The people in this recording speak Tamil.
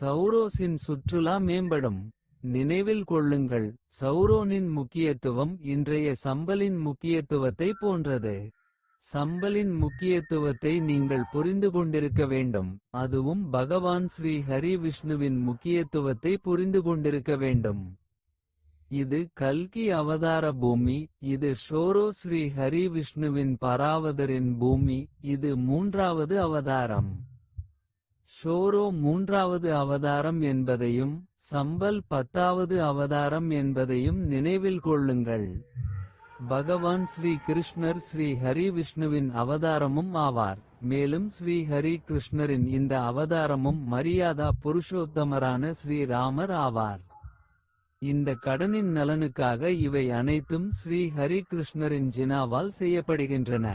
சௌரோஸின் சுற்றுலா மேம்படும். நினைவில் கொள்ளுங்கள் சௌரோனின் முக்கியத்துவம் இன்றைய சம்பலின் முக்கியத்துவத்தை போன்றது. சம்பலின் முக்கியத்துவத்தை நீங்கள் புரிந்து கொண்டிருக்க வேண்டும். அதுவும் பகவான் ஸ்ரீ ஹரி விஷ்ணுவின் முக்கியத்துவத்தை புரிந்து கொண்டிருக்க வேண்டும். இது கல்கி அவதார பூமி இது ஷோரோ ஸ்ரீ ஹரி விஷ்ணுவின் பராவதரின் பூமி இது மூன்றாவது அவதாரம். ஷோரோ மூன்றாவது அவதாரம் என்பதையும் சம்பல் பத்தாவது அவதாரம் என்பதையும் நினைவில் கொள்ளுங்கள். பகவான் ஸ்ரீ கிருஷ்ணர் ஸ்ரீ ஹரி விஷ்ணுவின் அவதாரமும் ஆவார். மேலும் ஸ்ரீ ஹரி கிருஷ்ணரின் இந்த அவதாரமும் மரியாதா புருஷோத்தமரான ஸ்ரீ ராமர் ஆவார். இந்த கடனின் நலனுக்காக இவை அனைத்தும் ஸ்ரீ ஹரி கிருஷ்ணரின் ஜினாவால் செய்யப்படுகின்றன.